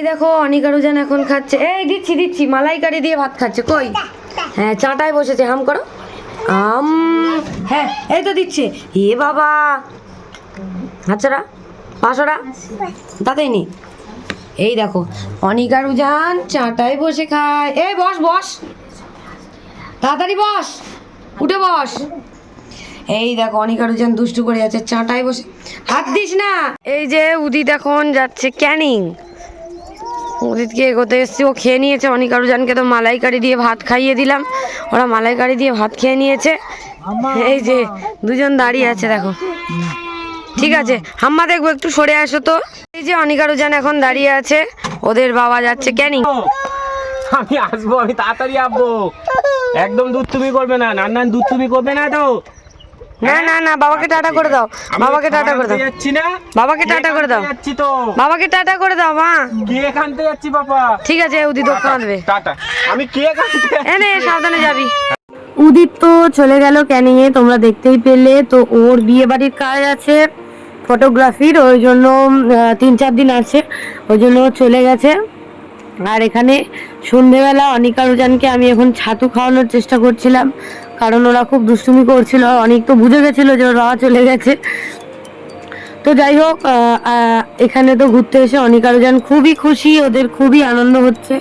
এই দেখো, অনিকারুজান এখন খাচ্ছে। এই, দিচ্ছি দিচ্ছি, মালাইকারি দিয়ে ভাত খাচ্ছে, কই? হ্যাঁ চাটায় বসেছে, হাম করো। আম হ্যাঁ এই তো দিচ্ছে। এ বাবা। আচ্ছারা পাঁচশোটা? তাতেই নি। এই দেখো, অনিকারুজান চাটায় বসে খায়। এই, বস বস। তাড়াতাড়ি বস। উঠে বস। এই দেখো, অনিকারুজন দুষ্টু করে যাচ্ছে চাটায় বসে। হাত দিস না। এই যে উদিত এখন যাচ্ছে ক্যানিং। উদিতকে এগোতে এসছি, ও খেয়ে নিয়েছে। অনিকারুজানকে তো মালাইকারি দিয়ে ভাত খাইয়ে দিলাম। ওরা মালাইকারি দিয়ে ভাত খেয়ে নিয়েছে। এই যে দুজন দাঁড়িয়ে আছে, দেখো। ঠিক আছে, হাম্মা দেখব, একটু সরে আসো তো। এই যে অনিকারুজান এখন দাঁড়িয়ে আছে, ওদের বাবা যাচ্ছে। ক্যানিং। আমি আসব, আমি তাড়াতাড়ি আসব। একদম দুধ তুমি করবে না, নান্নান দুধ তুমি করবে না তো। না না না বাবাকে টাটা করে দাও। বাবাকে টাটা করে দাও। যাচ্ছি না? বাবাকে টাটা করে দাও। যাচ্ছি তো। বাবাকে টাটা করে দাও মা। কেক আনতে যাচ্ছি বাবা। ঠিক আছে উদিত ওকে কাঁদবে। টাটা। আমি কেক আনতে এনে সাবধানে যাবি। উদিত তো চলে গেল ক্যানিং এ তোমরা দেখতেই পেলে। তো ওর বিয়ে বাড়ির কাজ আছে ফটোগ্রাফির ওই জন্য তিন চার দিন আছে। ওই জন্য ও চলে গেছে। আর এখানে সন্ধেবেলা অনিকা রুজানকে আমি এখন ছাতু খাওয়ানোর চেষ্টা করছিলাম। কারণ ওরা খুব দুষ্টুমি করছিল, অনেক তো বুঝে গেছিল যে ওর চলে গেছে। তো যাই হোক এখানে তো ঘুরতে এসে অনিকারুজান খুবই খুশি, ওদের খুবই আনন্দ হচ্ছে।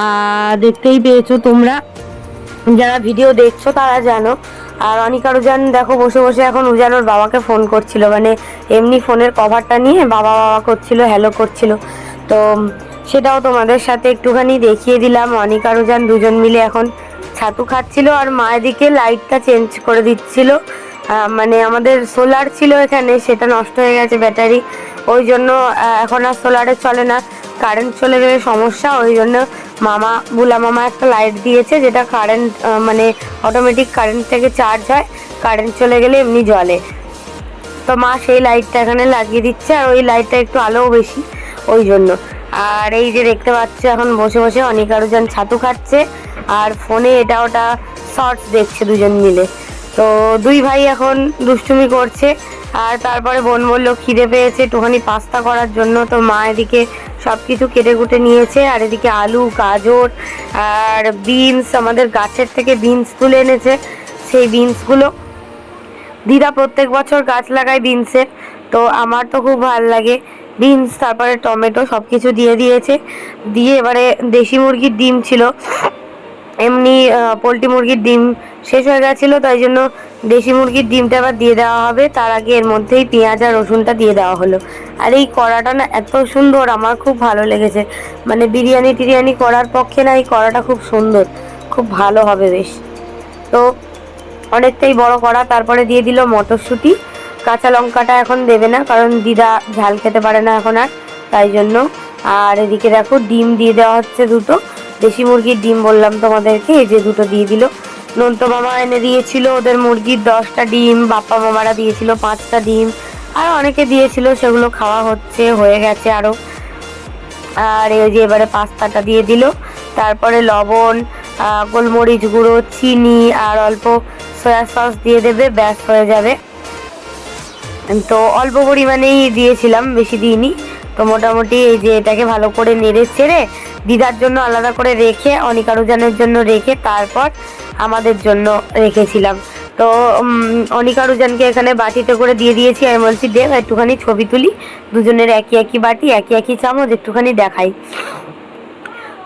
আর দেখতেই পেয়েছ তোমরা। যারা ভিডিও দেখছ তারা জানো। আর অনিকারুজান দেখো, বসে বসে এখন উজানোর বাবাকে ফোন করছিল। মানে এমনি ফোনের কভারটা নিয়ে বাবা বাবা করছিল হ্যালো করছিল। তো সেটাও তোমাদের সাথে একটুখানি দেখিয়ে দিলাম। অনিকারুজান দুজন মিলে এখন ছাতু খাচ্ছিল আর মা এদিকে লাইটটা চেঞ্জ করে দিচ্ছিল। মানে আমাদের সোলার ছিল এখানে, সেটা নষ্ট হয়ে গেছে ব্যাটারি। ওই জন্য এখন আর সোলারে চলে না। কারেন্ট চলে গেলে সমস্যা, ওই জন্য মামা, বুলা মামা একটা লাইট দিয়েছে, যেটা কারেন্ট মানে অটোমেটিক কারেন্ট থেকে চার্জ হয় কারেন্ট চলে গেলে এমনি জলে তো মা সেই লাইটটা এখানে লাগিয়ে দিচ্ছে, আর ওই লাইটটা একটু আলোও বেশি, ওই জন্য। আর এই যে দেখতে পাচ্ছ, এখন বসে বসে অনেক আরোজন ছাতু খাচ্ছে। আর ফোনে এটা ওটা শর্টস দেখছে দুজন মিলে। তো দুই ভাই এখন দুষ্টুমি করছে, আর তারপরে বোন বলল, খিদে পেয়েছে, একটুখানি পাস্তা করার জন্য। তো মা এদিকে সব কিছু কেটে কুটে নিয়েছে, আর এদিকে আলু, গাজর, আর বিনস, আমাদের গাছের থেকে বিনস তুলে এনেছে, সেই বিনসগুলো। দিদা প্রত্যেক বছর গাছ লাগায় বিনসের, তো আমার তো খুব ভালো লাগে। বিনস, তারপরে টমেটো সব কিছু দিয়ে দিয়েছে। দিয়ে এবারে দেশি মুরগির ডিম ছিল। এমনি পোলট্রি মুরগির ডিম শেষ হয়ে গেছিল, তাই জন্য দেশি মুরগির ডিমটা আবার দিয়ে দেওয়া হবে। তার আগে এর মধ্যেই পেঁয়াজ আর রসুনটা দিয়ে দেওয়া হলো। আর এই কড়াটা না এত সুন্দর, আমার খুব ভালো লেগেছে। মানে বিরিয়ানি টিরিয়ানি করার পক্ষে না এই কড়াটা খুব সুন্দর, খুব ভালো হবে বেশ। তো অনেকটাই বড় করা তারপরে দিয়ে দিল মটরশুঁটি। কাঁচা লঙ্কাটা এখন দেবে না, কারণ দিদা ঝাল খেতে পারে না এখন আর, তাই জন্য। আর এদিকে দেখো, ডিম দিয়ে দেওয়া হচ্ছে দুটো। দেশি মুরগির ডিম বললাম তোমাদেরকে, এই যে দুটো দিয়ে দিল। নন্ত মামা এনে দিয়েছিল ওদের মুরগির দশটা ডিম, বাপ্পা মামারা দিয়েছিল পাঁচটা ডিম, আর অনেকে দিয়েছিল, সেগুলো খাওয়া হচ্ছে, হয়ে গেছে আরও আর এই যে এবারে পাস্তাটা দিয়ে দিল, তারপরে লবণ গোলমরিচ গুঁড়ো, চিনি, আর অল্প সয়া সস দিয়ে দেবে, ব্যাস হয়ে যাবে। তো অল্প পরিমাণেই দিয়েছিলাম, বেশি দিইনি। তো মোটামুটি এই যে এটাকে ভালো করে নেড়ে ছেড়ে দিদার জন্য আলাদা করে রেখে, অনিকারুজানের জন্য রেখে তারপর আমাদের জন্য রেখেছিলাম। তো অনিকারুজানকে এখানে বাটিতে করে দিয়ে দিয়েছি। আমি বলছি দেব একটুখানি ছবি তুলি। দুজনের একই একই বাটি, একই একই চামচ, একটুখানি দেখাই।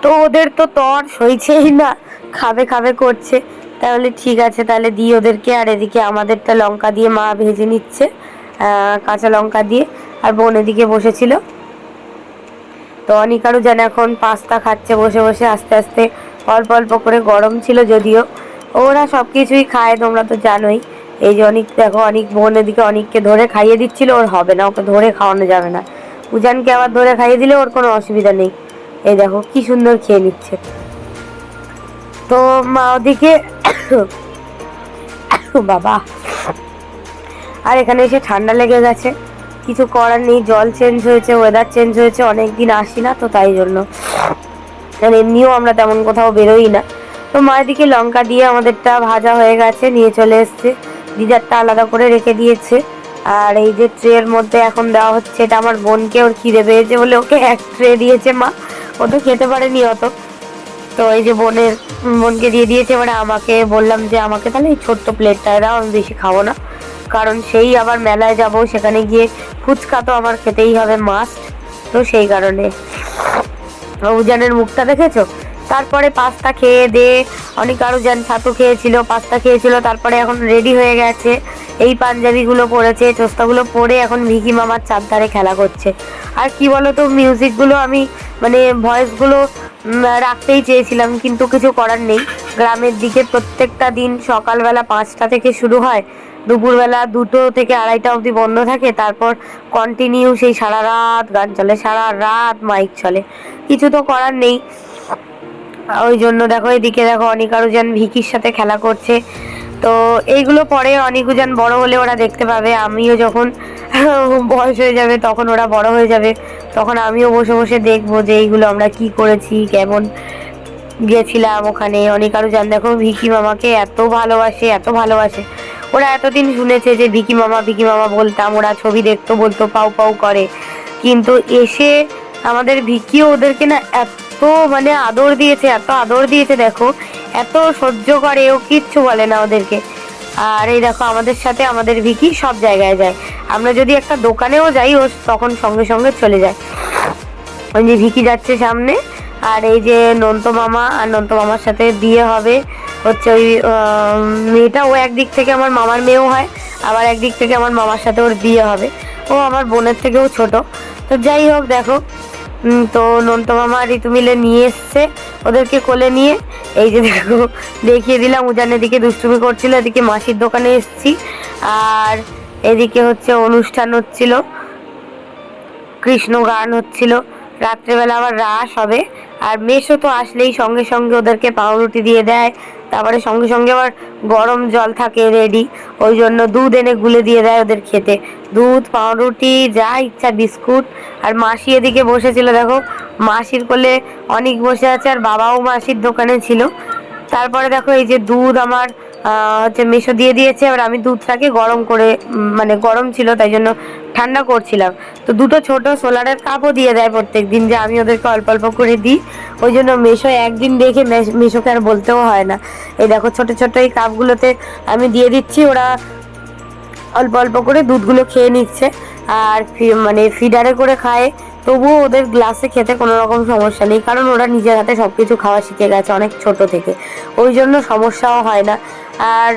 তো ওদের তো তর সইছেই না, খাবে খাবে করছে। তাহলে ঠিক আছে, তাহলে দিই ওদেরকে। আর এদিকে আমাদেরটা লঙ্কা দিয়ে মা ভেজে নিচ্ছে। কাঁচা লঙ্কা দিয়ে আর বোন এদিকে বসেছিল। তো অনিকারও যেন এখন পাস্তা খাচ্ছে বসে বসে, আস্তে আস্তে অল্প অল্প করে গরম ছিল যদিও। ওরা সব কিছুই খায়, তোমরা তো জানোই। এই যে অনেক, দেখো অনেক, বোন এদিকে অনেককে ধরে খাইয়ে দিচ্ছিল, ওর হবে না, ওকে ধরে খাওয়ানো যাবে না। উজানকে আবার ধরে খাইয়ে দিলে ওর কোনো অসুবিধা নেই। এই দেখো কি সুন্দর খেয়ে নিচ্ছে। তো মা ওদিকে বাবা আর এখানে এসে ঠান্ডা লেগে গেছে। কিছু করার নেই, জল চেঞ্জ হয়েছে ওয়েদার চেঞ্জ হয়েছে অনেক দিন আসি না তো তাই জন্য। আর এমনিও আমরা তেমন কোথাও বেরোই না। তো মায়ের দিকে লঙ্কা দিয়ে আমাদেরটা ভাজা হয়ে গেছে, নিয়ে চলে এসছে। দিদারটা আলাদা করে রেখে দিয়েছে। আর এই যে ট্রের মধ্যে এখন দেওয়া হচ্ছে, এটা আমার বোনকে ওর খিদে পেয়েছে বলে ওকে এক ট্রে দিয়েছে মা। ও তো খেতে পারেনি অত। তো এই যে বোনের, বোনকে দিয়ে দিয়েছে এবারে আমাকে বললাম যে আমাকে তাহলে এই ছোট্ট প্লেটটা দাও, আমি বেশি খাব না। কারণ সেই আবার মেলায় যাব, সেখানে গিয়ে ফুচকা তো আমার খেতেই হবে মাস্ট তো সেই কারণে। উজানের মুখটা দেখেছ? তারপরে পাস্তা খেয়ে দে, অনেক আরও যান ছাতু খেয়েছিল, পাস্তা খেয়েছিল, তারপরে এখন রেডি হয়ে গেছে। এই পাঞ্জাবিগুলো পরেছে চোস্তাগুলো পরে এখন ভিকি মামার চারধারে খেলা করছে। আর কি বলতো মিউজিকগুলো আমি মানে ভয়েসগুলো রাখতেই চেয়েছিলাম, কিন্তু কিছু করার নেই। গ্রামের দিকে প্রত্যেকটা দিন সকালবেলা পাঁচটা থেকে শুরু হয় দুপুরবেলা দুটো থেকে আড়াইটা অবধি বন্ধ থাকে, তারপর কন্টিনিউ সেই সারা রাত গান চলে, সারা রাত মাইক চলে। কিছু তো করার নেই। ওই জন্য দেখো, এদিকে দেখো অনিকারুজান ভিকির সাথে খেলা করছে। তো এইগুলো পরে অনিকুজান বড় হলে ওরা দেখতে পাবে। আমিও যখন বয়স হয়ে যাবে তখন ওরা বড় হয়ে যাবে। তখন আমিও বসে বসে দেখব যে এইগুলো আমরা কি করেছি, কেমন গেছিলাম ওখানে। অনিকারুজান দেখো, ভিকি মামাকে এত ভালোবাসে এত ভালোবাসে। ওরা এতদিন শুনেছে যে ভিকি মামা ভিকি মামা বলতাম, ওরা ছবি দেখতো, বলতো পাউ পাউ করে। কিন্তু এসে আমাদের ভিকিও ওদেরকে না এত মানে আদর দিয়েছে, এত আদর দিয়েছে, দেখো, এত সহ্য করে, ও কিচ্ছু বলে না ওদেরকে। আর এই দেখো, আমাদের সাথে আমাদের ভিকি সব জায়গায় যায়। আমরা যদি একটা দোকানেও যাই, ও তখন সঙ্গে সঙ্গে চলে যায়। ওই যে ভিকি যাচ্ছে সামনে, আর এই যে নন্ত মামা, আর নন্ত মামার সাথে বিয়ে হবে। হচ্ছে ওই মেয়েটা, ও একদিক থেকে আমার মামার মেয়েও হয়, আবার একদিক থেকে আমার মামার সাথে ওর বিয়ে হবে। ও আমার বোনের থেকেও ছোট। তো যাই হোক, দেখো তো নন্ত মামা ঋতু মিলে নিয়ে এসছে ওদেরকে কোলে নিয়ে। এই যে দেখো, দেখিয়ে দিলাম উজানের দিকে দুষ্টুমি করছিল, এদিকে মাসির দোকানে এসছি। আর এদিকে হচ্ছে অনুষ্ঠান হচ্ছিল, কৃষ্ণ গান হচ্ছিল। রাত্রেবেলা আবার রাস হবে। আর মেশো তো আসলেই সঙ্গে সঙ্গে ওদেরকে পাউরুটি দিয়ে দেয় তারপরে সঙ্গে সঙ্গে আবার গরম জল থাকে রেডি ওই জন্য দুধ এনে গুলে দিয়ে দেয় ওদের খেতে। দুধ, পাউরুটি, যা ইচ্ছা বিস্কুট। আর মাসি এদিকে বসেছিল, দেখো, মাসির কোলে অনেক বসে আছে আর বাবাও মাসির দোকানে ছিল। তারপরে দেখো এই যে দুধ আমার হচ্ছে মেশো দিয়ে দিয়েছে, এবার আমি দুধটাকে গরম করে মানে গরম ছিল, তাই জন্য ঠান্ডা করছিলাম। তো দুটো ছোট সোলারের কাপও দিয়ে দেয় প্রত্যেক দিন যে আমি ওদেরকে অল্প অল্প করে দিই। ওই জন্য মেশো একদিন দেখে মেশ- মেশোকে আর বলতেও হয় না। এই দেখো, ছোট ছোট এই কাপগুলোতে আমি দিয়ে দিচ্ছি, ওরা অল্প অল্প করে দুধগুলো খেয়ে নিচ্ছে। আর মানে ফিডারে করে খায়। তবুও ওদের গ্লাসে খেতে কোনো রকম সমস্যা নেই, কারণ ওরা নিজের হাতে সব কিছু খাওয়া শিখে গেছে অনেক ছোট থেকে। ওই জন্য সমস্যাও হয় না। আর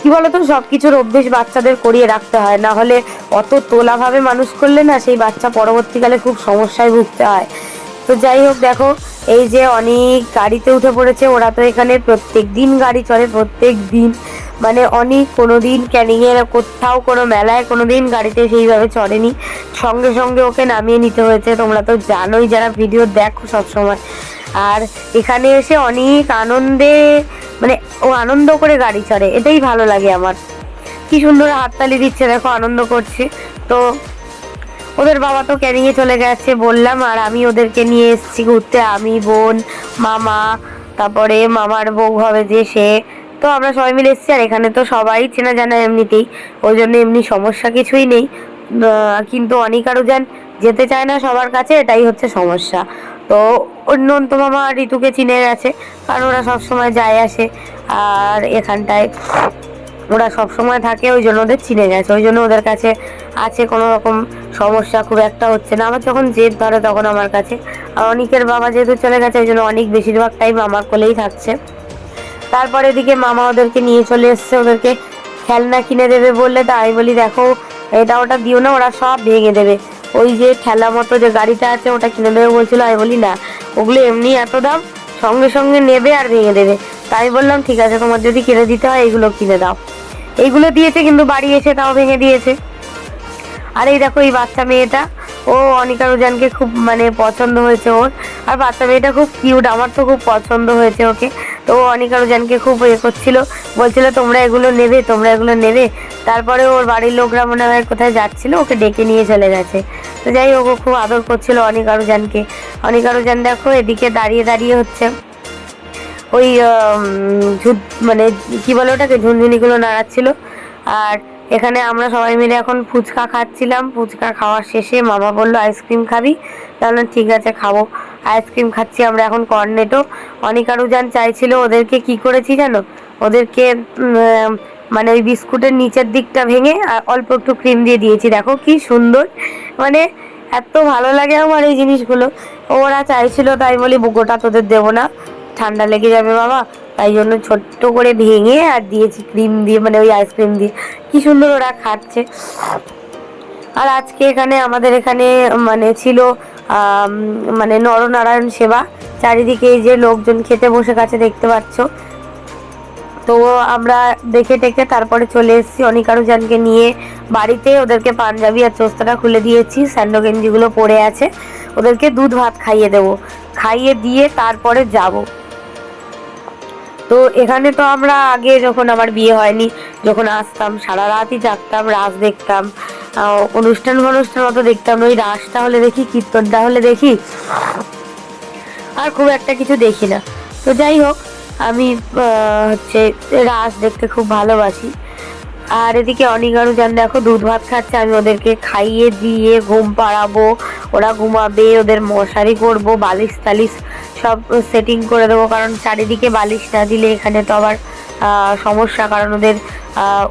কি বলতো সব কিছুর অভ্যেস বাচ্চাদের করিয়ে রাখতে হয়। না হলে অত তোলাভাবে মানুষ করলে না সেই বাচ্চা পরবর্তীকালে খুব সমস্যায় ভুগতে হয়। তো যাই হোক, দেখো, এই যে অনেক গাড়িতে উঠে পড়েছে, ওরা তো এখানে প্রত্যেক দিন গাড়ি চলে প্রত্যেক দিন মানে অনেক কোনো দিন ক্যানিংয়ের কোথাও কোনো মেলায় কোনো দিন গাড়িতে সেইভাবে চড়েনি। সঙ্গে সঙ্গে ওকে নামিয়ে নিতে হয়েছে। তোমরা তো জানোই, যারা ভিডিও দেখো সবসময়। আর এখানে এসে অনেক আনন্দে মানে ও আনন্দ করে গাড়ি চড়ে। এটাই ভালো লাগে আমার। কি সুন্দর হাততালি দিচ্ছে, দেখো আনন্দ করছে। তো ওদের বাবা তো ক্যানিংয়ে চলে গেছে, বললাম, আর আমি ওদেরকে নিয়ে এসেছি ঘুরতে। আমি বোন, মামা, তারপরে মামার বউ হবে যে সে তো আমরা সবাই মিলে এসেছি, আর এখানে তো সবাই চেনা জানা এমনিতেই। ওই জন্য এমনি সমস্যা কিছুই নেই। কিন্তু অনেক আরও যান যেতে চায় না সবার কাছে, এটাই হচ্ছে সমস্যা। তো অন্যন্ত মামা ঋতুকে চিনে গেছে, কারণ ওরা সবসময় যায় আসে। আর এখানটায় ওরা সব সময় থাকে, ওই জন্য ওদের চিনে গেছে। ওই জন্য ওদের কাছে আছে কোনো রকম সমস্যা, খুব একটা হচ্ছে না। আমার যখন জেদ ধরে তখন আমার কাছে। আর অনিকের বাবা যেহেতু চলে গেছে, ওই জন্য অনেক বেশিরভাগ টাইম আমার কোলেই থাকছে। তারপরে এদিকে মামা ওদেরকে নিয়ে চলে এসছে, ওদেরকে খেলনা কিনে দেবে বললে তো আমি বলি, দেখো, এটা ওটা দিও না, ওরা সব ভেঙে দেবে। ওই যে ঠেলা মতো যে গাড়িটা আছে, ওটা কিনে দেবে বলছিল আমি বলি না, ওগুলো এমনি এত দাম, সঙ্গে সঙ্গে নেবে আর ভেঙে দেবে। তাই বললাম, ঠিক আছে, তোমার যদি কিনে দিতে হয় এইগুলো কিনে দাও। এইগুলো দিয়েছে, কিন্তু বাড়ি এসে তাও ভেঙে দিয়েছে। আর এই দেখো, এই বাচ্চা মেয়েটা ও অনিকা রুজানকে খুব মানে পছন্দ হয়েছে ওর। আর বাচ্চা মেয়েটা খুব কিউট আমার তো খুব পছন্দ হয়েছে ওকে। তো ও অনিকা রুজানকে খুব ইয়ে করছিল, বলছিল, তোমরা এগুলো নেবে, তোমরা এগুলো নেবে। তারপরে ওর বাড়ির লোকরা মনে হয় কোথায় যাচ্ছিল, ওকে ডেকে নিয়ে চলে গেছে। তো যাই হোক, ও খুব আদর করছিল অনিকা রুজানকে। অনিকা রুজান দেখো, এদিকে দাঁড়িয়ে দাঁড়িয়ে হচ্ছে ওই মানে কি বলে ওটাকে, ঝুনঝুনিগুলো নাড়াচ্ছিল। আর এখানে আমরা সবাই মিলে এখন ফুচকা খাচ্ছিলাম। ফুচকা খাওয়ার শেষে মামা বলল, আইসক্রিম খাবি? তাহলে ঠিক আছে, খাব। আইসক্রিম খাচ্ছি আমরা এখন কর্নেটো। অনিকা রুজান চাইছিল ওদেরকে কি করেছি জানো? ওদেরকে মানে ওই বিস্কুটের নিচের দিকটা ভেঙে অল্প একটু ক্রিম দিয়ে দিয়েছি। দেখো কি সুন্দর। মানে এত ভালো লাগে আমার এই জিনিসগুলো। ওরা চাইছিল, তাই বলি, গোটা তোদের দেবো না। ঠান্ডা লেগে যাবে বাবা তাই জন্য ছোট্ট করে ভেঙে আর দিয়েছি ক্রিম দিয়ে মানে ওই আইসক্রিম দিয়ে। কি সুন্দর ওরা খাচ্ছে। আর আজকে এখানে আমাদের এখানে মানে ছিল মানে নরনারায়ণ সেবা। চারিদিকে এই যে লোকজন খেতে বসে গেছে, দেখতে পাচ্ছ। তো আমরা দেখে টেকে তারপরে চলে এসেছি। অনিকারুজানকে নিয়ে বাড়িতে ওদেরকে পাঞ্জাবি আর চোস্তাটা খুলে দিয়েছি। স্যান্ডো গেঞ্জিগুলো পরে আছে। ওদেরকে দুধ ভাত খাইয়ে দেবো। খাইয়ে দিয়ে তারপরে যাব। তো এখানে তো আমরা আগে যখন আমার বিয়ে হয়নি, যখন আসতাম, সারা রাতই জাগতাম রাস দেখতাম অনুষ্ঠান অনুষ্ঠান মতো দেখতাম ওই রাসটা হলে দেখি কীর্তনটা হলে দেখি। আর খুব একটা কিছু দেখি না। তো যাই হোক, আমি হচ্ছে রাস দেখতে খুব ভালোবাসি। আর এদিকে অনিগারু যান দেখো দুধ ভাত খাচ্ছে, আমি ওদেরকে খাইয়ে দিয়ে ঘুম পাড়াবো। ওরা ঘুমাবে, ওদের মশারি করব, বালিশ টালিশ সব সেটিং করে দেবো, কারণ চারিদিকে বালিশ না দিলে এখানে তো আবার সমস্যা, কারণ ওদের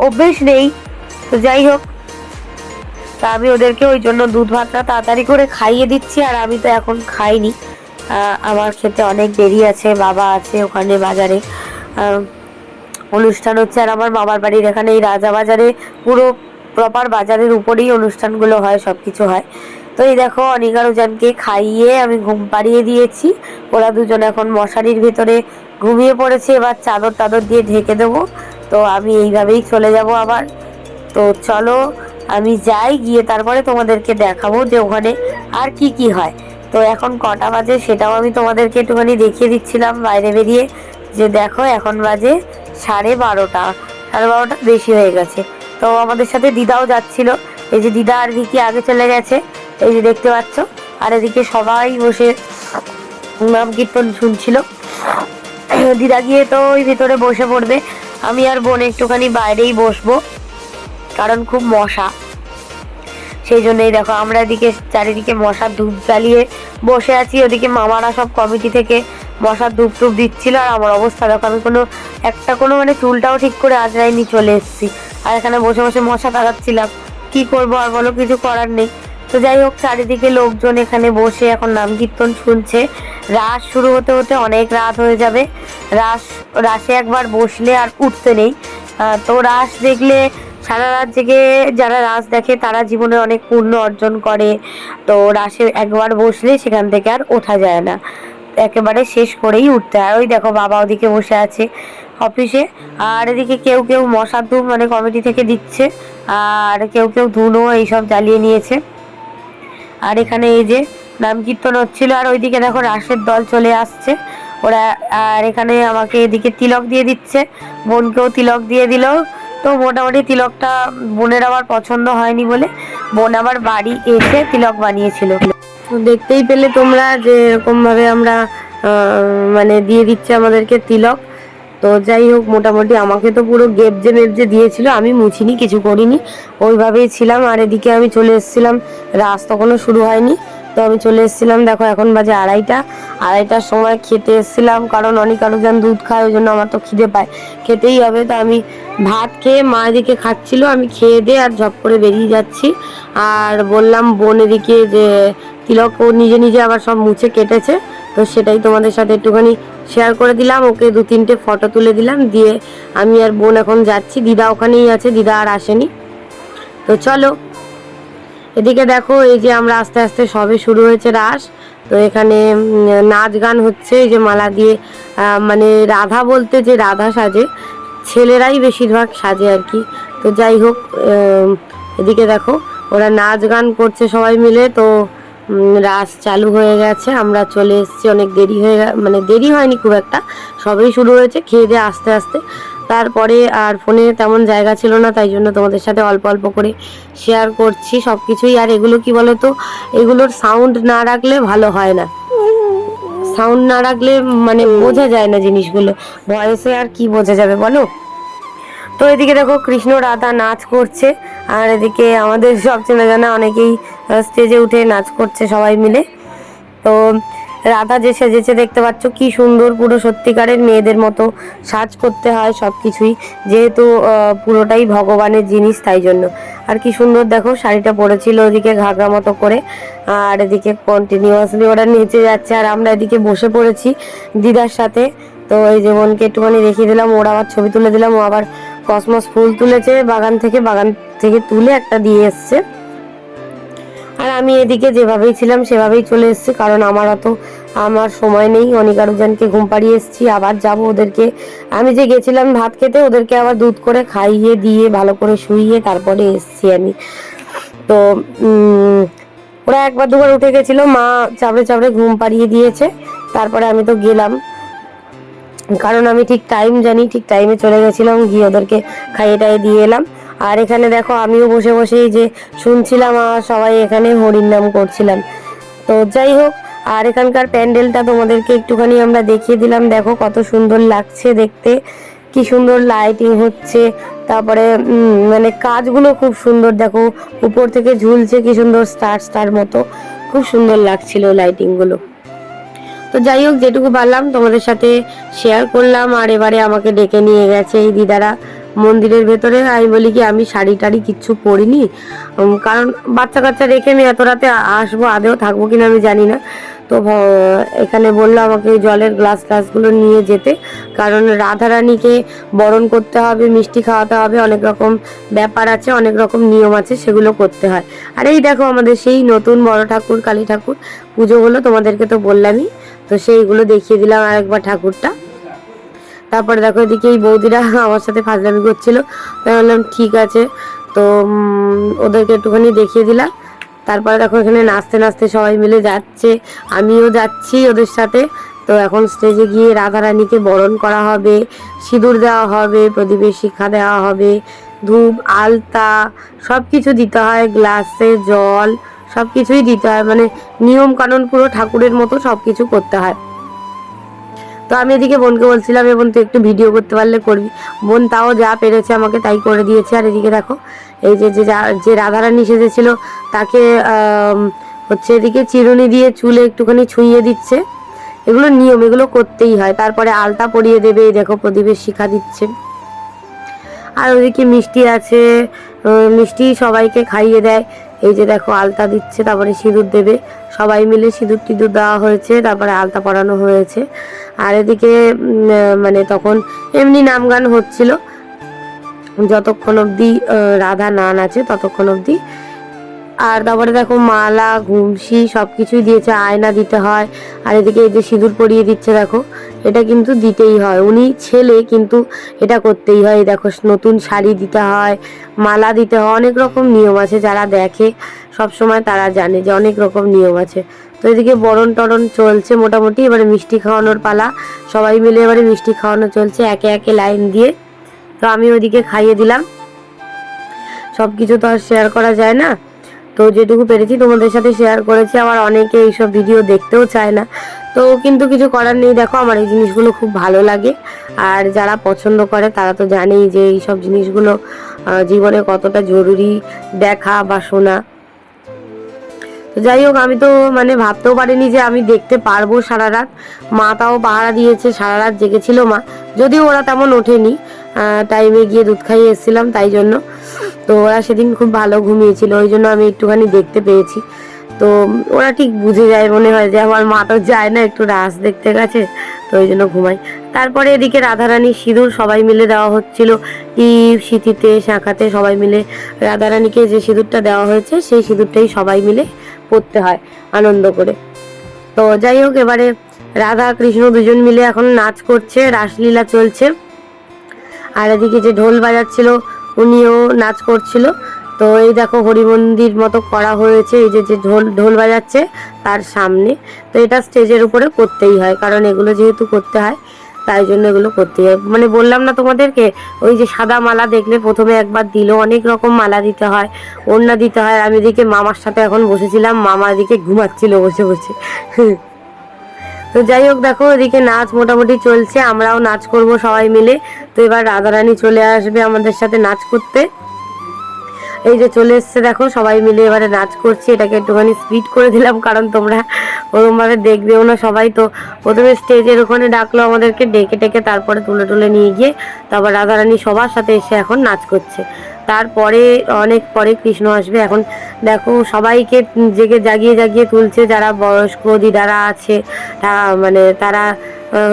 অভ্যেস নেই। তো যাই হোক, তা আমি ওদেরকে ওই জন্য দুধ ভাতটা তাড়াতাড়ি করে খাইয়ে দিচ্ছি, আর আমি তো এখন খাইনি। আমার খেতে অনেক দেরি আছে, বাবা আছে ওখানে বাজারে। অনুষ্ঠান হচ্ছে আর আমার মামার বাড়ির এখানে এই রাজা বাজারে পুরো প্রপার বাজারের উপরেই অনুষ্ঠানগুলো হয় সব কিছু হয়। তো এই দেখো, অনিকা রোজানকে খাইয়ে আমি ঘুম পাড়িয়ে দিয়েছি। ওরা দুজন এখন মশারির ভিতরে ঘুমিয়ে পড়েছে, এবার চাদর টাদর দিয়ে ঢেকে দেবো। তো আমি এইভাবেই চলে যাব আবার। তো চলো, আমি যাই, গিয়ে তারপরে তোমাদেরকে দেখাবো যে ওখানে আর কি কি হয়। তো এখন কটা বাজে সেটাও আমি তোমাদেরকে একটুখানি দেখিয়ে দিচ্ছিলাম বাইরে বেরিয়ে। যে দেখো, এখন বাজে সাড়ে বারোটা সাড়ে বারোটা বেশি হয়ে গেছে। তো আমাদের সাথে দিদাও যাচ্ছিল। এই যে দিদা আর ভিকি আগে চলে গেছে, এই যে দেখতে পাচ্ছ। আর এদিকে সবাই বসে নাম কীর্তন শুনছিল। দিদা গিয়ে তো ওই ভিতরে বসে পড়বে। আমি আর বোন একটুখানি বাইরেই বসবো, কারণ খুব মশা। সেই জন্যই দেখো, আমরা এদিকে চারিদিকে মশার ধূপ জ্বালিয়ে বসে আছি। ওদিকে মামারা সব কমিটি থেকে মশার ধূপ টুপ দিচ্ছিল আর আমার অবস্থা দেখো, আমি কোনো একটা কোনো মানে চুলটাও ঠিক করে আজরাইনি চলে এসেছি। আর এখানে বসে বসে মশা তাড়াচ্ছিলাম কি করব আর বলো, কিছু করার নেই। তো যাই হোক, চারিদিকে লোকজন এখানে বসে এখন নাম কীর্তন শুনছে। রাস শুরু হতে হতে অনেক রাত হয়ে যাবে। রাস রাসে একবার বসলে আর উঠতে নেই। তো রাস দেখলে সারা রাত জেগে যারা রাস দেখে, তারা জীবনে অনেক পূর্ণ অর্জন করে। তো রাসে একবার বসলে সেখান থেকে আর ওঠা যায় না। একেবারে শেষ করেই উঠতে হয়। ওই দেখো বাবা ওদিকে বসে আছে অফিসে আর এদিকে কেউ কেউ মশার ধূপ মানে কমিটি থেকে দিচ্ছে। আর কেউ কেউ ধুনো এইসব জ্বালিয়ে নিয়েছে। আর এখানে এই যে নাম কীর্তন হচ্ছিল আর ওইদিকে দেখো রাসের দল চলে আসছে। ওরা আর এখানে আমাকে এদিকে তিলক দিয়ে দিচ্ছে। বোনকেও তিলক দিয়ে দিল। তো মোটামুটি তিলকটা বোনের আবার পছন্দ হয়নি বলে বোন আবার বাড়ি এসে তিলক বানিয়েছিল। দেখতেই পেলে তোমরা যে এরকম ভাবে আমরা মানে দিয়ে দিচ্ছে আমাদেরকে তিলক। তো যাই হোক, মোটামুটি আমাকে তো পুরো গেবজে মেবজে দিয়েছিল, আমি মুছিনি, কিছু করিনি। ওইভাবেই ছিলাম, আর এদিকে আমি চলে এসেছিলাম, রাস তখনও শুরু হয়নি। তো আমি চলে এসেছিলাম, দেখো এখন বাজে আড়াইটা। আড়াইটার সময় খেতে এসেছিলাম, কারণ অনেক আরোজন দুধ খায়, ওই জন্য আমার তো খিদে পায়। খেতেই হবে, তো আমি ভাত খেয়ে মা এদিকে খাচ্ছিল, আমি খেয়ে দিয়ে আর ঝপ করে বেরিয়ে যাচ্ছি। আর বললাম বোন এদিকে যে তিলক ও নিজে নিজে আবার সব মুছে কেটেছে। তো সেটাই তোমাদের সাথে একটুখানি শেয়ার করে দিলাম। ওকে দু তিনটে ফটো তুলে দিলাম। দিয়ে আমি আর বোন এখন যাচ্ছি। দিদা ওখানেই আছে। দিদা আর আসেনি। তো চলো, এদিকে দেখো, এই যে আমরা আস্তে আস্তে সবে শুরু হয়েছে রাস। তো এখানে নাচ গান হচ্ছে। এই যে মালা দিয়ে মানে রাধা বলতে যে রাধা সাজে, ছেলেরাই বেশিরভাগ সাজে আর কি। তো যাই হোক এদিকে দেখো, ওরা নাচ গান করছে সবাই মিলে। তো রাস চালু হয়ে গেছে, আমরা চলে এসেছি, অনেক দেরি হয়ে মানে দেরি হয়নি খুব একটা, সবেই শুরু হয়েছে, খেয়ে দিয়ে আস্তে আস্তে। তারপরে আর ফোনে তেমন জায়গা ছিল না, তাই জন্য তোমাদের সাথে অল্প অল্প করে শেয়ার করছি সব কিছুই আর এগুলো কি বলো তো এগুলোর সাউন্ড না রাখলে ভালো হয় না। সাউন্ড না রাখলে মানে বোঝা যায় না জিনিসগুলো। ভয়েসে আর কি বোঝা যাবে বলো? তো এদিকে দেখো কৃষ্ণ রাধা নাচ করছে। আর এদিকে আমাদের সব চেনা জানা অনেকেই স্টেজে উঠে নাচ করছে সবাই মিলে। তো রাধা যে সেজেছে দেখতে পাচ্ছ, কি সুন্দর পুরো সত্যিকারের মেয়েদের মতো সাজ করতে হয় সব কিছুই যেহেতু পুরোটাই ভগবানের জিনিস তাই জন্য। আর কি সুন্দর দেখো, শাড়িটা পরেছিল ওদিকে ঘাগরা মতো করে। আর এদিকে কন্টিনিউয়াসলি ওরা নেচে যাচ্ছে। আর আমরা এদিকে বসে পড়েছি দিদার সাথে। তো এই যে বোনকে একটুখানি দেখিয়ে দিলাম, ওরা আবার ছবি তুলে দিলাম, ও আবার কসমস ফুল তুলেছে, বাগান থেকে বাগান থেকে তুলে একটা দিয়ে এসছে। আর আমি এদিকে যেভাবেই ছিলাম, সেভাবেই চলে এসেছি, কারণ আমার অত, আমার সময় নেই। অনেক ঘুম পাড়িয়ে এসেছি, আবার যাব ওদেরকে। আমি যে গেছিলাম ভাত খেতে, ওদেরকে আবার দুধ করে খাইয়ে, দিয়ে, ভালো করে শুইয়ে তারপরে এসেছি আমি। তো ওরা একবার দুবার উঠে গেছিল, মা চাপড়ে চাপড়ে ঘুম পাড়িয়ে দিয়েছে। তারপরে আমি তো গেলাম। কারণ আমি ঠিক টাইম জানি, ঠিক টাইমে চলে গেছিলাম, গিয়ে ওদেরকে খাইয়ে টাইয়ে দিয়ে এলাম। আর এখানে দেখো, আমিও বসে বসেই যে শুনছিলাম আর সবাই এখানে হরির নাম করছিলাম তো যাই হোক, আর এখানকার প্যান্ডেলটা তোমাদেরকে একটুখানি আমরা দেখিয়ে দিলাম। দেখো কত সুন্দর লাগছে দেখতে, কি সুন্দর লাইটিং হচ্ছে। তারপরে মানে কাজগুলো খুব সুন্দর, দেখো উপর থেকে ঝুলছে, কি সুন্দর স্টার স্টার মতো। খুব সুন্দর লাগছিল লাইটিংগুলো তো যাই হোক, যেটুকু পারলাম তোমাদের সাথে শেয়ার করলাম, আর এবারে আমাকে ডেকে নিয়ে গেছে এই দিদারা মন্দিরের ভেতরে। আমি বলি কি, আমি শাড়ি টাড়ি কিচ্ছু পরিনি। কারণ বাচ্চা কাচ্চা রেখে আমি এত রাতে আসব, আদেও থাকব কিনা আমি জানি না। তো এখানে বলল আমাকে জলের গ্লাস গ্লাসগুলো নিয়ে যেতে। কারণ রাধারানীকে বরণ করতে হবে, মিষ্টি খাওয়াতে হবে, অনেক রকম ব্যাপার আছে, অনেক রকম নিয়ম আছে, সেগুলো করতে হয়। আর এই দেখো আমাদের সেই নতুন বড় ঠাকুর, কালী ঠাকুর। পুজো হলো তোমাদেরকে তো বললামই। তো সেইগুলো দেখিয়ে দিলাম আরেকবার ঠাকুরটা। তারপরে দেখো এদিকে এই বৌদিরা আমার সাথে ফাজলামি করছিল। তাই বললাম, ঠিক আছে। তো ওদেরকে একটুখানি দেখিয়ে দিলাম। তারপরে দেখো এখানে নাচতে নাচতে সবাই মিলে যাচ্ছে। আমিও যাচ্ছি ওদের সাথে। তো এখন স্টেজে গিয়ে রাধারানীকে বরণ করা হবে, সিঁদুর দেওয়া হবে, প্রদীপের শিক্ষা দেওয়া হবে, ধূপ, আলতা সব কিছু দিতে হয়, গ্লাসে জল সব কিছুই দিতে হয়। মানে নিয়ম কানুন পুরো ঠাকুরের মতো সব কিছু করতে হয়। তো আমি এদিকে বোনকে বলছিলাম এবং তুই একটু ভিডিও করতে পারলে করবি। বোন তাও যা পেরেছে আমাকে তাই করে দিয়েছে। আর এদিকে দেখো, এই যে যে রাধারানী সেজেছিল, তাকে হচ্ছে এদিকে চিরুনি দিয়ে চুলে একটুখানি ছুঁয়ে দিচ্ছে। এগুলো নিয়ম, এগুলো করতেই হয়। তারপরে আলতা পরিয়ে দেবে, এই দেখো প্রদীপের শিখা দিচ্ছে। আর ওদিকে মিষ্টি আছে মিষ্টি সবাইকে খাইয়ে দেয়। এই যে দেখো আলতা দিচ্ছে, তারপরে সিঁদুর দেবে। সবাই মিলে সিঁদুর টিঁদুর দেওয়া হয়েছে, তারপরে আলতা পরানো হয়েছে। আর এদিকে মানে তখন এমনি নাম গান হচ্ছিল। যতক্ষণ অবধি রাধা না নাচে ততক্ষণ অবধি আর তারপরে দেখো মালা, ঘুমসি সব কিছুই দিয়েছে, আয়না দিতে হয়। আর এদিকে এই যে সিঁদুর পরিয়ে দিচ্ছে, দেখো, এটা কিন্তু দিতেই হয়। উনি ছেলে, কিন্তু এটা করতেই হয়। দেখো, নতুন শাড়ি দিতে হয়, মালা দিতে হয়। অনেক রকম নিয়ম আছে, যারা দেখে সব সময় তারা জানে যে অনেক রকম নিয়ম আছে। তো এদিকে বরণ টরণ চলছে মোটামুটি, এবারে মিষ্টি খাওয়ানোর পালা। সবাই মিলে এবারে মিষ্টি খাওয়ানো চলছে, একে একে লাইন দিয়ে। তো আমি ওদিকে খাইয়ে দিলাম। সব কিছু তো আর শেয়ার করা যায় না। তো যেটুকু পেরেছি, তোমাদের সাথে শেয়ার করেছি। আবার অনেকে এইসব ভিডিও দেখতেও চায় না। তো কিন্তু কিছু করার নেই। দেখো, আমার এই জিনিসগুলো খুব ভালো লাগে। আর যারা পছন্দ করে, তারা তো জানেই যে এইসব জিনিসগুলো জীবনে কতটা জরুরি দেখা বা শোনা। তো যাই হোক, আমি তো মানে ভাবতেও পারিনি যে আমি দেখতে পারব সারা রাত। মা তাও পাহারা দিয়েছে, সারা রাত জেগেছিল মা। যদিও ওরা তেমন ওঠেনি টাইমে গিয়ে দুধ খাইয়ে এসেছিলাম তাই জন্য। তো ওরা সেদিন খুব ভালো ঘুমিয়েছিল, ওই জন্য আমি একটুখানি দেখতে পেয়েছি। তো ওরা ঠিক বুঝে যায়, মনে হয় যে আমার মা তো যায় না, একটু রাস দেখতে গেছে। তো ওই জন্য ঘুমাই। তারপরে এদিকে রাধারানী সিঁদুর সবাই মিলে দেওয়া হচ্ছিল। টিপ সিঁথিতে, শাঁখাতে সবাই মিলে রাধারানীকে যে সিঁদুরটা দেওয়া হয়েছে, সেই সিঁদুরটাই সবাই মিলে পরতে হয় আনন্দ করে। তো যাই হোক, এবারে রাধা, কৃষ্ণ দুজন মিলে এখন নাচ করছে, রাসলীলা চলছে। আর এদিকে যে ঢোল বাজাচ্ছিল, উনিও নাচ করছিল। তো এই দেখো হরি মন্দির মতো করা হয়েছে, এই যে যে ঢোল ঢোল বাজাচ্ছে তার সামনে। তো এটা স্টেজের উপরে করতেই হয়, কারণ এগুলো যেহেতু করতে হয়, তাই জন্য এগুলো করতেই হয়। মানে বললাম না তোমাদেরকে, ওই যে সাদা মালা দেখলে প্রথমে একবার দিল, অনেক রকম মালা দিতে হয়, ওড়না দিতে হয়। আমি এদিকে মামার সাথে এখন বসেছিলাম, মামা এদিকে ঘুমাচ্ছিল বসে বসে। তো যাই হোক দেখো ওদিকে নাচ মোটামুটি চলছে, আমরাও নাচ করব সবাই মিলে। তো এবার রাধারানী চলে আসবে আমাদের সাথে নাচ করতে। এই যে চলে এসছে দেখো, সবাই মিলে এবারে নাচ করছে। এটাকে একটুখানি স্পিড করে দিলাম, কারণ তোমরা ওরমভাবে দেখবেও না সবাই তো প্রথমে স্টেজের ওখানে ডাকলো আমাদেরকে, ডেকে টেকে তারপরে তুলে তুলে নিয়ে গিয়ে তারপর রাধারানী সবার সাথে এসে এখন নাচ করছে। তারপরে অনেক পরে কৃষ্ণ আসবে। এখন দেখো সবাইকে জেগে জাগিয়ে জাগিয়ে তুলছে যারা বয়স্ক দিদারা আছে মানে তারা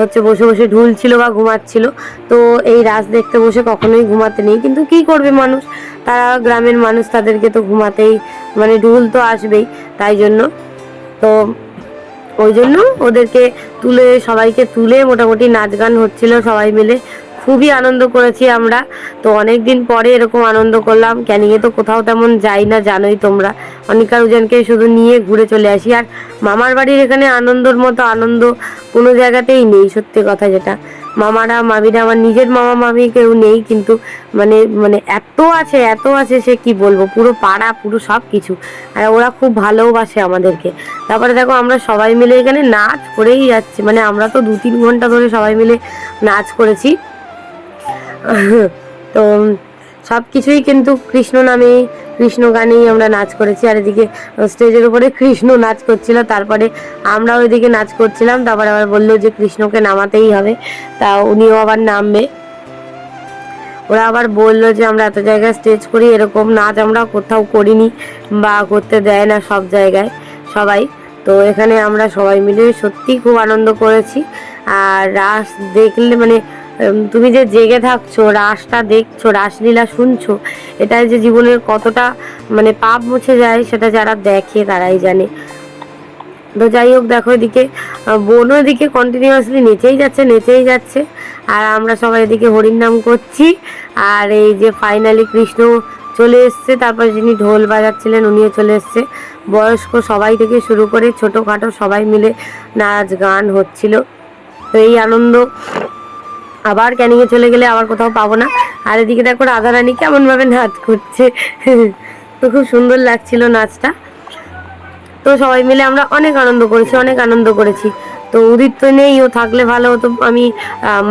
হচ্ছে বসে বসে ঢুলছিল বা ঘুমাচ্ছিল। তো এই রাস দেখতে বসে কখনোই ঘুমাতে নেই। কিন্তু কি করবে মানুষ? তারা গ্রামের মানুষ, তাদেরকে তো ঘুমাতেই মানে ঢুল তো আসবেই, তাই জন্য। তো ওই জন্য ওদেরকে তুলে, সবাইকে তুলে মোটামুটি নাচ গান হচ্ছিল সবাই মিলে। খুবই আনন্দ করেছি আমরা। তো অনেক দিন পরে এরকম আনন্দ করলাম। ক্যানিংয়ে তো কোথাও তেমন যাই না, জানোই তোমরা। অনিকা রুজানকে শুধু নিয়ে ঘুরে চলে আসি। আর মামার বাড়ির এখানে আনন্দর মতো আনন্দ কোনো জায়গাতেই নেই, সত্যি কথা যেটা। মামারা, মামিরা, আমার নিজের মামা, মামি কেউ নেই, কিন্তু মানে মানে এত আছে এত আছে সে কি বলব? পুরো পাড়া, পুরো সব কিছু আর ওরা খুব ভালোবাসে আমাদেরকে। তারপরে দেখো আমরা সবাই মিলে এখানে নাচ করেই যাচ্ছি। মানে আমরা তো দু তিন ঘণ্টা ধরে সবাই মিলে নাচ করেছি। তো সব কিছুই কিন্তু কৃষ্ণ নামে কৃষ্ণ গানেই আমরা নাচ করেছি। আর এদিকে স্টেজের উপরে কৃষ্ণ নাচ করছিল, তারপরে আমরা ওইদিকে নাচ করছিলাম। তারপরে আবার বলল যে কৃষ্ণকে নামাতেই হবে, তা উনিও আবার নামবে। ওরা আবার বলল যে আমরা এত জায়গায় স্টেজ করি, এরকম নাচ আমরা কোথাও করিনি বা করতে দেয় না সব জায়গায় সবাই। তো এখানে আমরা সবাই মিলে সত্যি খুব আনন্দ করেছি। আর রাস দেখলে মানে তুমি যে জেগে থাকছো, রাসটা দেখছ, রাসলীলা শুনছো, এটাই যে জীবনের কতটা মানে পাপ মুছে যায়, সেটা যারা দেখে তারাই জানে। তো যাই হোক, দেখো এদিকে বোনও এদিকে কন্টিনিউয়াসলি নেচেই যাচ্ছে নেচেই যাচ্ছে। আর আমরা সবাই এদিকে হরির নাম করছি। আর এই যে ফাইনালি কৃষ্ণ চলে এসছে, তারপর যিনি ঢোল বাজাচ্ছিলেন, উনিও চলে এসছে। বয়স্ক সবাই থেকে শুরু করে ছোটোখাটো সবাই মিলে নাচ গান হচ্ছিল। তো এই আনন্দ আবার ক্যানিংয়ে চলে গেলে আবার কোথাও পাবো না? আর এদিকে দেখো রাধারানী কেমনভাবে নাচ করছে। তো খুব সুন্দর লাগছিল নাচটা। তো সবাই মিলে আমরা অনেক আনন্দ করেছি, অনেক আনন্দ করেছি। তো উদিত তো নেই, ও থাকলে ভালো হতো। আমি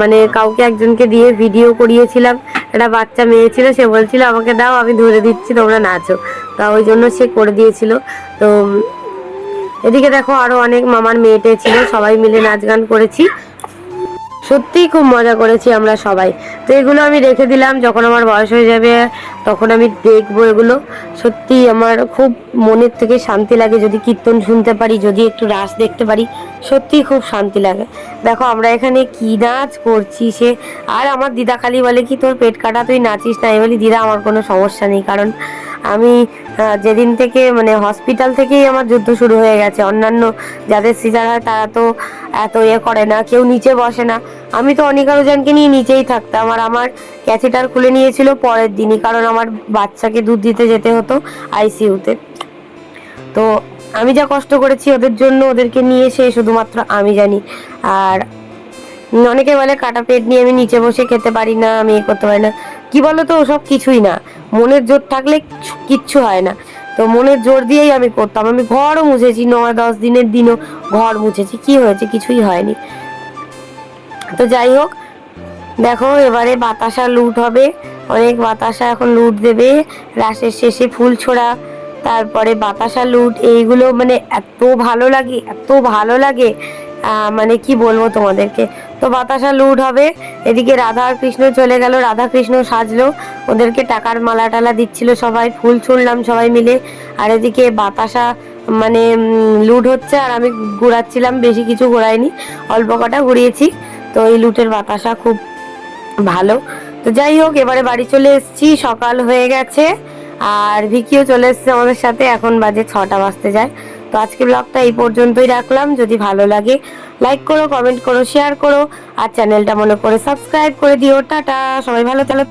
মানে কাউকে একজনকে দিয়ে ভিডিও করিয়েছিলাম। একটা বাচ্চা মেয়ে ছিল, সে বলছিল, আমাকে দাও, আমি ধরে দিচ্ছি, তোমরা নাচো। তা ওই জন্য সে করে দিয়েছিল। তো এদিকে দেখো আরও অনেক মামার মেয়েটে ছিল, সবাই মিলে নাচ গান করেছি। সত্যিই খুব মজা করেছি আমরা সবাই। তো এগুলো আমি রেখে দিলাম, যখন আমার বয়স হয়ে যাবে, তখন আমি দেখব এগুলো। সত্যি আমার খুব মনের থেকে শান্তি লাগে যদি কীর্তন শুনতে পারি, যদি একটু রাস দেখতে পারি, সত্যিই খুব শান্তি লাগে। দেখো আমরা এখানে কি নাচ করছি সে, আর আমার দিদা খালি বলে কি, তোর পেট কাটা, তুই নাচিস না। আমি বলি, দিদা, আমার কোনো সমস্যা নেই। কারণ আমি যেদিন থেকে মানে হসপিটাল থেকেই আমার যুদ্ধ শুরু হয়ে গেছে। অন্যান্য যাদের সিজার হয় তারা তো এত ইয়ে করে না, কেউ নিচে বসে না। আমি তো অনিকা রোজানকে নিয়ে নিচেই থাকতাম আর আমার ক্যাথেটার খুলে নিয়েছিল পরের দিনই, কারণ আমার বাচ্চাকে দুধ দিতে যেতে হতো আইসিইউতে তো আমি যা কষ্ট করেছি ওদের জন্য ওদেরকে নিয়ে এসে শুধুমাত্র আমি জানি। আর অনেকে বলে কাটা পেট নিয়ে আমি নিচে বসে খেতে পারি না, আমি এ করতে পারি না। কি বলো তো ওসব কিছুই না। মনের জোর থাকলে কিচ্ছু হয় না। তো মনের জোর দিয়েই আমি করতাম। আমি ঘরও মুছেছি, নয় দশ দিনের দিনও ঘর মুছেছি, কি হয়েছে কিছুই হয়নি। তো যাই হোক, দেখো এবারে বাতাসা লুট হবে। অনেক বাতাসা এখন লুট দেবে। রাসের শেষে ফুল ছোড়া, তারপরে বাতাসা লুট, এইগুলো মানে এত ভালো লাগে, এত ভালো লাগে। মানে কি বলব তোমাদেরকে? তো বাতাসা লুট হবে। এদিকে রাধা আর কৃষ্ণ চলে গেল। রাধা কৃষ্ণ সাজলো। ওদেরকে টাকার মালা টালা দিচ্ছিল সবাই। ফুল ছুঁড়লাম সবাই মিলে। আর এদিকে বাতাসা মানে লুট হচ্ছে। আর আমি ঘোরাচ্ছিলাম। বেশি কিছু ঘোরাইনি। অল্প কটা ঘুরিয়েছি। তো এই লুটের বাতাসা খুব ভালো। তো যাই হোক, এবারে বাড়ি চলে এসেছি। সকাল হয়ে গেছে। আর ভিকিও চলে এসেছে আমাদের সাথে। এখন বাজে ছটা বাজতে যায়। তো আজকে ব্লগটা এই পর্যন্তই রাখলাম। যদি ভালো লাগে লাইক করো কমেন্ট করো শেয়ার করো, আর চ্যানেলটা মনে করে সাবস্ক্রাইব করে দিও। টাটা, সবাই ভালো চলো